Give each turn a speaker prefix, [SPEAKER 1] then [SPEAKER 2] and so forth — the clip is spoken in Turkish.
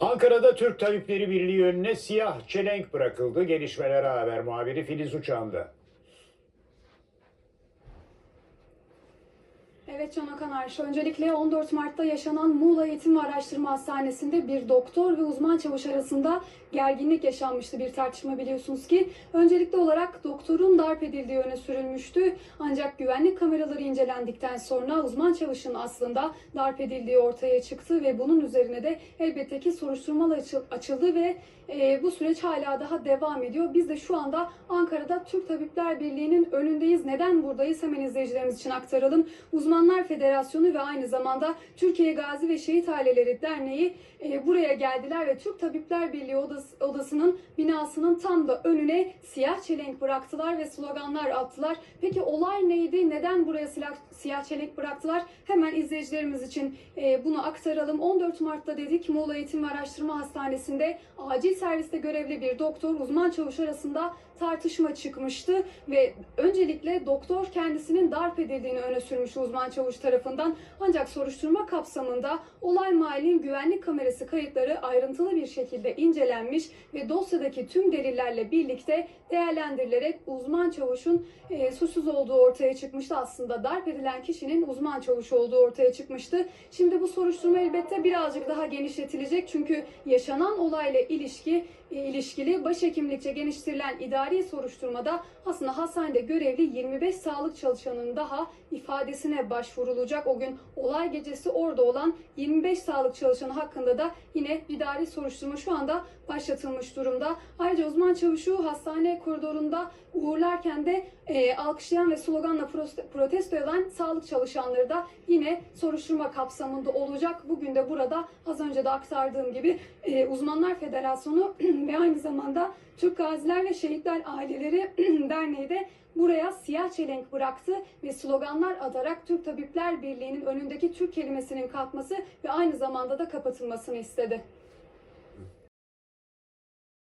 [SPEAKER 1] Ankara'da Türk Tabipleri Birliği önüne siyah çelenk bırakıldı. Gelişmelere haber muhabiri Filiz Uçan'da.
[SPEAKER 2] Evet Can Okan Arş. Öncelikle 14 Mart'ta yaşanan Muğla Eğitim ve Araştırma Hastanesi'nde bir doktor ve uzman çavuş arasında gerginlik yaşanmıştı. Bir tartışma biliyorsunuz ki. Öncelikli olarak doktorun darp edildiği öne sürülmüştü. Ancak güvenlik kameraları incelendikten sonra uzman çavuşun aslında darp edildiği ortaya çıktı ve bunun üzerine de elbette ki soruşturmalar açı- açıldı ve e, bu süreç hala daha devam ediyor. Biz de şu anda Ankara'da Türk Tabipler Birliği'nin önündeyiz. Neden buradayız? Hemen izleyicilerimiz için aktaralım. Uzmanlar Federasyonu ve aynı zamanda Türkiye Gazi ve Şehit Aileleri Derneği e, buraya geldiler ve Türk Tabipler Birliği Odası- Odası'nın binasının tam da önüne siyah çelenk bıraktılar ve sloganlar attılar. Peki olay neydi? Neden buraya silah, siyah çelenk bıraktılar? Hemen izleyicilerimiz için e, bunu aktaralım. 14 Mart'ta dedik Muğla Eğitim ve Araştırma Hastanesi'nde acil serviste görevli bir doktor uzman çavuş arasında tartışma çıkmıştı ve öncelikle doktor kendisinin darp edildiğini öne sürmüş uzman çavuş tarafından ancak soruşturma kapsamında olay mahallin güvenlik kamerası kayıtları ayrıntılı bir şekilde incelenmiş ve dosyadaki tüm delillerle birlikte değerlendirilerek uzman çavuşun e, suçsuz olduğu ortaya çıkmıştı. Aslında darp edilen kişinin uzman çavuş olduğu ortaya çıkmıştı. Şimdi bu soruşturma elbette birazcık daha genişletilecek çünkü yaşanan olayla ilişki e, ilişkili başhekimlikçe geliştirilen idari soruşturmada aslında hastanede görevli 25 sağlık çalışanının daha ifadesine başvurulacak. O gün olay gecesi orada olan 25 sağlık çalışanı hakkında da yine idari soruşturma şu anda başlatılmış durumda. Ayrıca uzman çavuşu hastane koridorunda uğurlarken de e, alkışlayan ve sloganla protesto eden sağlık çalışanları da yine soruşturma kapsamında olacak. Bugün de burada az önce de aktardığım gibi e, Uzmanlar Federasyonu ve aynı zamanda Türk Gaziler ve Şehitler Aileleri Derneği de buraya siyah çelenk bıraktı ve sloganlar atarak Türk Tabipler Birliği'nin önündeki Türk kelimesinin kalkması ve aynı zamanda da kapatılmasını istedi.